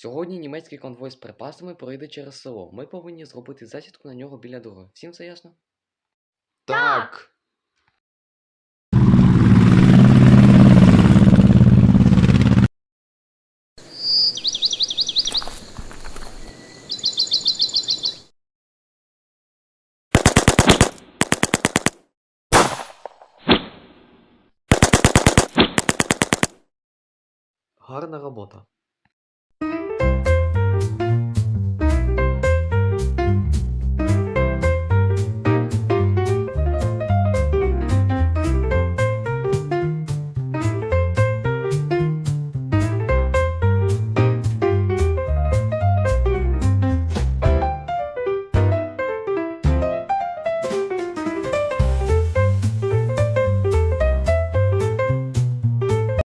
Сьогодні німецький конвой з припасами пройде через село. Ми повинні зробити засідку на нього біля дороги. Всім все ясно? Так. Гарна робота.